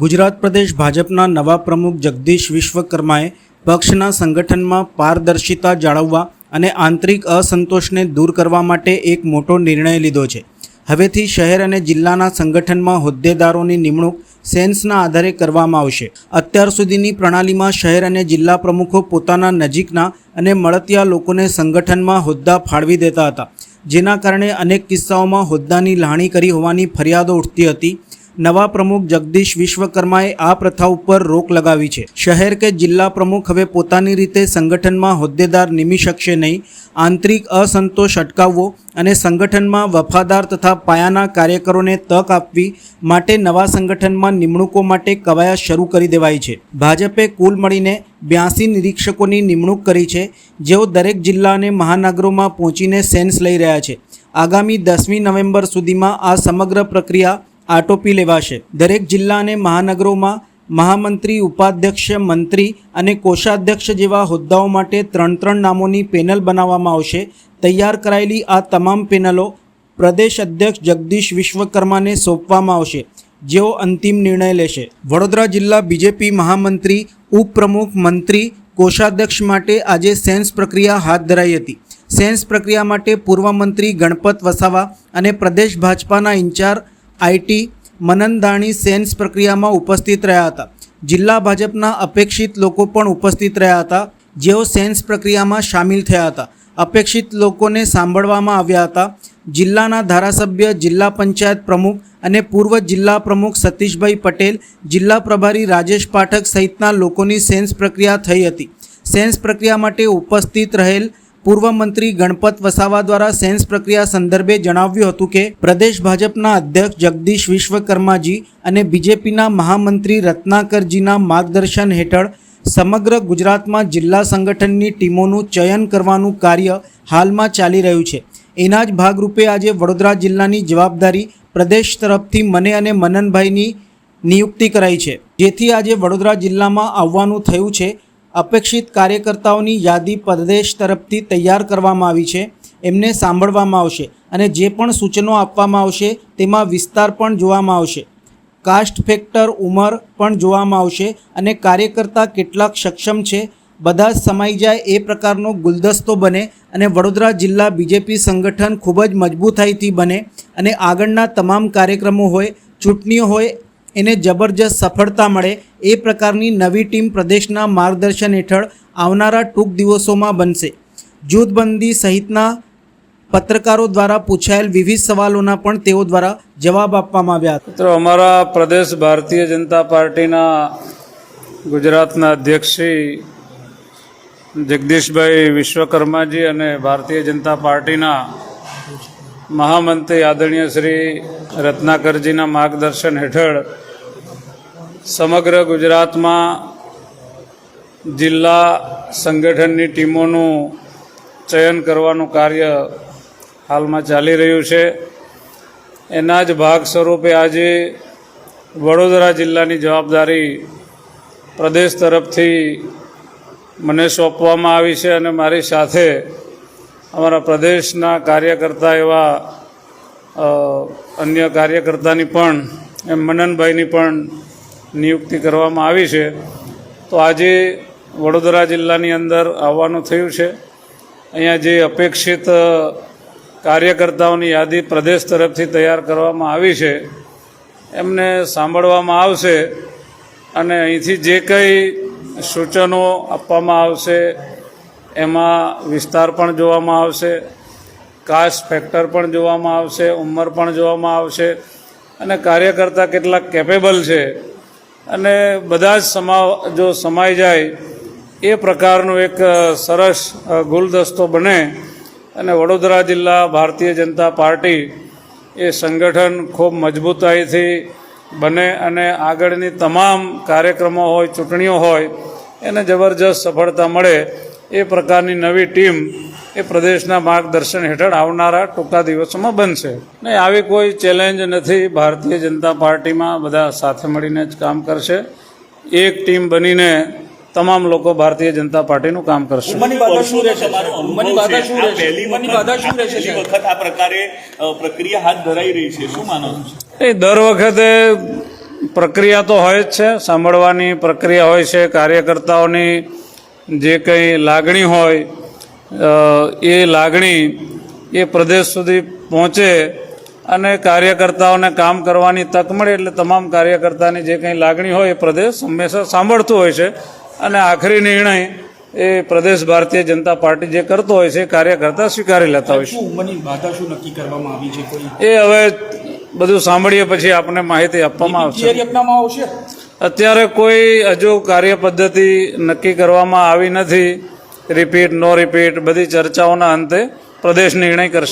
ગુજરાત પ્રદેશ ભાજપના નવા પ્રમુખ જગદીશ વિશ્વકર્માએ પક્ષના સંગઠનમાં પારદર્શિતા જાળવવા અને આંતરિક અસંતોષને દૂર કરવા માટે એક મોટો નિર્ણય લીધો છે. હવેથી શહેર અને જિલ્લાના સંગઠનમાં હોદ્દેદારોની નિમણૂક સેન્સના આધારે કરવામાં આવશે. અત્યાર સુધીની પ્રણાલીમાં શહેર અને જિલ્લા પ્રમુખો પોતાના નજીકના અને મળતિયા લોકોને સંગઠનમાં હોદ્દા ફાળવી દેતા હતા. જેના કારણે અનેક કિસ્સાઓમાં હોદ્દાની લાહણી કરી હોવાની ફરિયાદો ઉઠતી હતી. નવા પ્રમુખ જગદીશ વિશ્વકર્માએ આ પ્રથા ઉપર રોક લગાવી છે. શહેર કે જિલ્લા પ્રમુખ હવે પોતાની રીતે સંગઠનમાં હોદ્દેદાર નિમી શકશે નહીં. આંતરિક અસંતોષ અટકાવવો અને સંગઠનમાં વફાદાર તથા પાયાના કાર્યકરોને તક આપવી માટે નવા સંગઠનમાં નિમણૂકો માટે કવાયત શરૂ કરી દેવાઈ છે. ભાજપે કુલ મળીને બ્યાસી નિરીક્ષકોની નિમણૂક કરી છે, જેઓ દરેક જિલ્લા અને મહાનગરોમાં પહોંચીને સેન્સ લઈ રહ્યા છે. આગામી દસમી નવેમ્બર સુધીમાં આ સમગ્ર પ્રક્રિયા આટોપી લેવાશે. દરેક જિલ્લા અને મહાનગરોમાં મહામંત્રી, ઉપાધ્યક્ષ, મંત્રી અને કોષાધ્યક્ષ જેવા હોદ્દાઓ માટે ત્રણ ત્રણ નામોની પેનલ બનાવવામાં આવશે. તૈયાર કરાયેલી આ તમામ પેનલો પ્રદેશ અધ્યક્ષ જગદીશ વિશ્વકર્માને સોંપવામાં આવશે, જેઓ અંતિમ નિર્ણય લેશે. વડોદરા જિલ્લા બીજેપી મહામંત્રી, ઉપપ્રમુખ, મંત્રી, કોષાધ્યક્ષ માટે આજે સેન્સ પ્રક્રિયા હાથ ધરાઈ હતી. સેન્સ પ્રક્રિયા માટે પૂર્વ મંત્રી ગણપત વસાવા અને પ્રદેશ ભાજપાના ઇન્ચાર્જ આઈટી મનનદાણી સેન્સ પ્રક્રિયામાં ઉપસ્થિત રહ્યા હતા. જિલ્લા ભાજપના અપેક્ષિત લોકો પણ ઉપસ્થિત રહ્યા હતા. જેઓ સેન્સ પ્રક્રિયામાં સામેલ થયા હતા. અપેક્ષિત લોકોને સાંભળવામાં આવ્યા હતા. જિલ્લાના ધારાસભ્ય, જિલ્લા પંચાયત પ્રમુખ અને પૂર્વ જિલ્લા પ્રમુખ સતીશભાઈ પટેલ, જિલ્લા પ્રભારી રાજેશ પાઠક સહિતના લોકોની સેન્સ પ્રક્રિયા થઈ હતી. સેન્સ પ્રક્રિયા માટે ઉપસ્થિત રહેલ પૂર્વ મંત્રી ગણપત વસાવા દ્વારા સેન્સ પ્રક્રિયા સંદર્ભે જણાવ્યું હતું કે, પ્રદેશ ભાજપના અધ્યક્ષ જગદીશ વિશ્વકર્માજી અને બીજેપીના મહામંત્રી રત્નાકરજીના માર્ગદર્શન હેઠળ સમગ્ર ગુજરાતમાં જિલ્લા સંગઠનની ટીમોનું ચયન કરવાનું કાર્ય હાલમાં ચાલી રહ્યું છે. એના જ ભાગરૂપે આજે વડોદરા જિલ્લાની જવાબદારી પ્રદેશ તરફથી મને અને મનનભાઈની નિયુક્તિ કરાઈ છે. જેથી આજે વડોદરા જિલ્લામાં આવવાનું થયું છે અપેક્ષિત કાર્યકર્તાઓની યાદી પ્રદેશ તરફથી તૈયાર કરવામાં આવી છે, એમને સાંભળવામાં આવશે અને જે પણ સૂચનો આપવામાં આવશે તેમાં વિસ્તાર પણ જોવામાં આવશે. કાસ્ટ ફેક્ટર ઉંમર પણ જોવામાં આવશે અને કાર્યકર્તા કેટલાક સક્ષમ છે, બધા સમાઈ જાય એ પ્રકારનો ગુલદસ્તો બને અને વડોદરા જિલ્લા બીજેપી સંગઠન ખૂબ જ મજબૂતાઈથી બને અને આગળના તમામ કાર્યક્રમો હોય, ચૂંટણીઓ હોય એને જબરજસ્ત સફળતા મળે એ પ્રકારની નવી ટીમ પ્રદેશના માર્ગદર્શન હેઠળ આવનારા ટૂંક દિવસોમાં બનશે. જૂથબંધી સહિતના પત્રકારો દ્વારા પૂછાયેલ વિવિધ સવાલોના પણ તેઓ દ્વારા જવાબ આપવામાં આવ્યા હતા. મિત્રો, અમારા પ્રદેશ ભારતીય જનતા પાર્ટીના ગુજરાતના અધ્યક્ષ શ્રી જગદીશભાઈ વિશ્વકર્માજી અને ભારતીય જનતા પાર્ટીના મહામંત્રી આદરણીય શ્રી રત્નાકરજીના માર્ગદર્શન હેઠળ સમગ્ર ગુજરાતમાં જિલ્લા સંગઠનની ટીમોનું ચયન કરવાનું કાર્ય હાલમાં ચાલી રહ્યું છે. એના જ ભાગ સ્વરૂપે આજે વડોદરા જિલ્લાની જવાબદારી પ્રદેશ તરફથી મને સોંપવામાં આવી છે અને મારી સાથે અમારા પ્રદેશના કાર્યકર્તા એવા અન્ય કાર્યકર્તાની પણ, એમ મનનભાઈની પણ નિયુક્તિ કરવામાં આવી છે. તો આજે વડોદરા જિલ્લાની અંદર આવવાનું થયું છે. અહીંયા જે અપેક્ષિત કાર્યકર્તાઓની યાદી પ્રદેશ તરફથી તૈયાર કરવામાં આવી છે. એમને સાંભળવામાં આવશે અને અહીંથી જે કંઈ સૂચનો આપવામાં આવશે એમાં વિસ્તાર પણ જોવામાં આવશે, કાસ્ટ ફેક્ટર પણ જોવામાં આવશે, ઉંમર પણ જોવામાં આવશે અને કાર્યકર્તા કેટલા કેપેબલ છે. અને બધા જ સમા જો સમાઈ જાય, એ પ્રકારનું એક સરસ ગુલદસ્તો બને. અને વડોદરા જિલ્લા ભારતીય જનતા પાર્ટી એ સંગઠન ખૂબ મજબૂતાઈથી બને અને આગળની તમામ કાર્યક્રમો હોય, ચૂંટણીઓ હોય, એને જબરજસ્ત સફળતા મળે. એ પ્રકારની નવી ટીમ એ પ્રદેશના માર્ગદર્શન હેઠળ આવનારા ટૂંકા દિવસોમાં બનશે. ને આવી કોઈ ચેલેન્જ નથી. ભારતીય જનતા પાર્ટીમાં બધા સાથે મળીને જ કામ કરશે. એક ટીમ બનીને તમામ લોકો ભારતીય જનતા પાર્ટીનું કામ કરશે. એ દર વખતે પ્રક્રિયા તો હોય જ છે. સાંભળવાની પ્રક્રિયા હોય છે. કાર્યકર્તાઓની જે કંઈ લાગણી હોય એ લાગણી એ પ્રદેશ સુધી પહોંચે અને કાર્યકર્તાઓને કામ કરવાની તક મળે એટલે તમામ કાર્યકર્તાની જે કંઈ લાગણી હોય એ પ્રદેશ હંમેશા સાંભળતું હોય છે. અને આખરી નિર્ણય એ પ્રદેશ ભારતીય જનતા પાર્ટી જે કરતો હોય છે એ કાર્યકર્તા સ્વીકારી લેતા હોય છે. શું ઉંમરની બાધા શું નક્કી કરવામાં આવી છે કોઈ? એ હવે બધું સાંભળીએ પછી આપને માહિતી આપવામાં આવશે. અત્યારે કોઈ હજુ કાર્ય પદ્ધતિ નક્કી કરવામાં આવી નથી. રિપીટ નો રિપીટ બધી ચર્ચાઓના અંતે પ્રદેશ નિર્ણય કરશે.